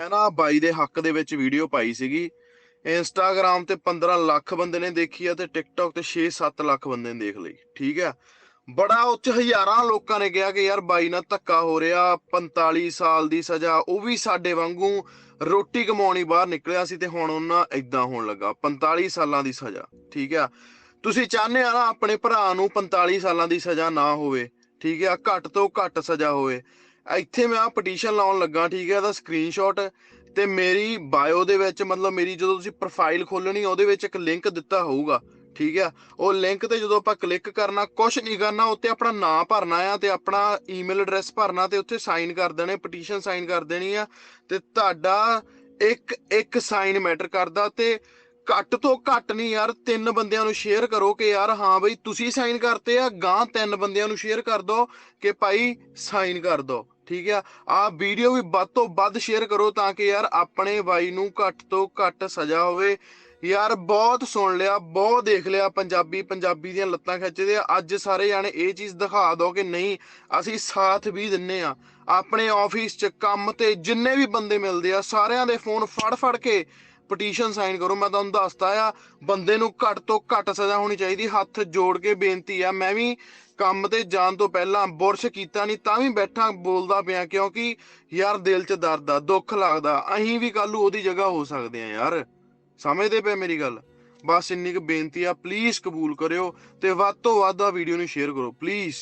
ਹੈ ਨਾ, ਬਾਈ ਦੇ ਹੱਕ ਦੇ ਵਿੱਚ ਵੀਡੀਓ ਪਾਈ ਸੀਗੀ। ਇੰਸਟਾਗ੍ਰam ਤੇ 15 ਲੱਖ ਬੰਦੇ ਨੇ ਦੇਖੀ ਆ ਤੇ ਟਿਕਟੌਕ ਤੇ 6-7 ਲੱਖ ਬੰਦੇ ਨੇ ਦੇਖ ਲਈ, ਠੀਕ ਹੈ ਬੜਾ ਉੱਚ ਹਜ਼ਾਰਾਂ ਲੋਕਾਂ ਨੇ ਕਿਹਾ ਕਿ ਯਾਰ ਬਾਈ ਨਾਲ ਧੱਕਾ ਹੋ ਰਿਹਾ 45 ਸਾਲ ਦੀ ਸਜ਼ਾ, ਉਹ ਵੀ ਸਾਡੇ ਵਾਂਗੂ ਰੋਟੀ ਕਮਾਉਣੀ ਬਾਹਰ ਨਿਕਲਿਆ ਸੀ ਤੇ ਹੁਣ ਉਹਨਾਂ ਇਦਾਂ ਹੋਣ ਲੱਗਾ 45 ਸਾਲਾਂ ਦੀ ਸਜ਼ਾ, ਠੀਕ ਆ। ਤੁਸੀਂ ਚਾਹੁੰਦੇ ਆ ਨਾ ਆਪਣੇ ਭਰਾ ਨੂੰ 45 ਸਾਲਾਂ ਦੀ ਸਜ਼ਾ ਨਾ ਹੋਵੇ, ਠੀਕ ਆ, ਘੱਟ ਤੋਂ ਘੱਟ ਸਜ਼ਾ ਹੋਵੇ। ਇੱਥੇ ਮੈਂ ਆ ਪਟੀਸ਼ਨ ਲਾਉਣ ਲੱਗਾ, ਠੀਕ ਹੈ, ਇਹਦਾ ਸਕਰੀਨਸ਼ਾਟ ਤੇ ਮੇਰੀ ਬਾਇਓ ਦੇ ਵਿੱਚ, ਮਤਲਬ ਮੇਰੀ ਜਦੋਂ ਤੁਸੀਂ ਪ੍ਰੋਫਾਈਲ ਖੋਲਣੀ ਉਹਦੇ ਵਿੱਚ ਇੱਕ ਲਿੰਕ ਦਿੱਤਾ ਹੋਊਗਾ, ਠੀਕ ਆ ਉਹ ਲਿੰਕ ਤੇ ਜਦੋਂ ਆਪਾਂ ਕਲਿੱਕ ਕਰਨਾ ਕੁਝ ਨਹੀਂ ਕਰਨਾ ਉੱਤੇ ਆਪਣਾ ਨਾਮ ਭਰਨਾ ਆ ਤੇ ਆਪਣਾ ਈਮੇਲ ਐਡਰੈਸ ਭਰਨਾ ਤੇ ਉੱਥੇ ਸਾਈਨ ਕਰ ਦੇਣੇ ਪਟੀਸ਼ਨ ਸਾਈਨ ਕਰ ਦੇਣੀ ਆ ਤੇ ਤੁਹਾਡਾ ਇੱਕ ਇੱਕ ਸਾਈਨ ਮੈਟਰ ਕਰਦਾ ਤੇ ਘੱਟ ਤੋਂ ਘੱਟ ਨਹੀਂ ਯਾਰ, ਤਿੰਨ ਬੰਦਿਆਂ ਨੂੰ ਸ਼ੇਅਰ ਕਰੋ ਕਿ ਯਾਰ, ਹਾਂ ਬਈ ਤੁਸੀਂ ਸਾਈਨ ਕਰਤੇ ਆ ਗਾਂ ਤਿੰਨ ਬੰਦਿਆਂ ਨੂੰ ਸ਼ੇਅਰ ਕਰ ਦਿਓ ਕਿ ਭਾਈ ਸਾਈਨ ਕਰ ਦਿਓ ਠੀਕ ਆ? ਆ ਵੀਡੀਓ ਵੀ ਵੱਧ ਤੋਂ ਵੱਧ ਸ਼ੇਅਰ ਕਰੋ ਤਾਂ ਕਿ ਯਾਰ ਆਪਣੇ ਬਾਈ ਨੂੰ ਘੱਟ ਤੋਂ ਘੱਟ ਸਜ਼ਾ ਹੋਵੇ। ਯਾਰ ਬਹੁਤ ਸੁਣ ਲਿਆ, ਬਹੁਤ ਦੇਖ ਲਿਆ, ਪੰਜਾਬੀ ਪੰਜਾਬੀ ਦੀਆਂ ਲੱਤਾਂ ਖਿੱਚਦੇ ਆ। ਅੱਜ ਸਾਰੇ ਜਾਣੇ ਇਹ ਚੀਜ਼ ਦਿਖਾ ਦਿਓ ਕਿ ਨਹੀਂ, ਅਸੀਂ ਸਾਥ ਵੀ ਦਿੰਨੇ ਆ। ਆਪਣੇ ਆਫਿਸ 'ਚ ਕੰਮ ਤੇ ਜਿੰਨੇ ਵੀ ਬੰਦੇ ਮਿਲਦੇ ਆ, ਸਾਰਿਆਂ ਦੇ ਫੋਨ ਫੜ ਫੜ ਕੇ ਪਟੀਸ਼ਨ ਸਾਈਨ ਕਰੋ, ਮੈਂ ਤੁਹਾਨੂੰ ਦੱਸਤਾ ਆ, ਬੰਦੇ ਨੂੰ ਘੱਟ ਤੋਂ ਘੱਟ ਸਜ਼ਾ ਹੋਣੀ ਚਾਹੀਦੀ, ਹੱਥ ਜੋੜ ਕੇ ਬੇਨਤੀ ਆ, ਮੈਂ ਵੀ ਕੰਮ ਤੇ ਜਾਣ ਤੋਂ ਪਹਿਲਾਂ ਬੁਰਸ਼ ਕੀਤਾ ਨਹੀਂ ਤਾਂ ਵੀ ਬੈਠਾ ਬੋਲਦਾ ਪਿਆ, ਕਿਉਂਕਿ ਯਾਰ ਦਿਲ 'ਚ ਦਰਦ ਆ, ਦੁੱਖ ਲੱਗਦਾ ਅਸੀਂ ਵੀ ਕੱਲ ਨੂੰ ਉਹਦੀ ਜਗ੍ਹਾ ਹੋ ਸਕਦੇ ਆ ਯਾਰ। ਸਮਝਦੇ ਪਏ ਮੇਰੀ ਗੱਲ? ਬਸ ਇੰਨੀ ਕੁ ਬੇਨਤੀ ਆ ਪਲੀਜ਼ ਕਬੂਲ ਕਰਿਓ ਤੇ ਵੱਧ ਤੋਂ ਵੱਧ ਆ ਵੀਡੀਓ ਨੂੰ ਸ਼ੇਅਰ ਕਰੋ ਪਲੀਜ਼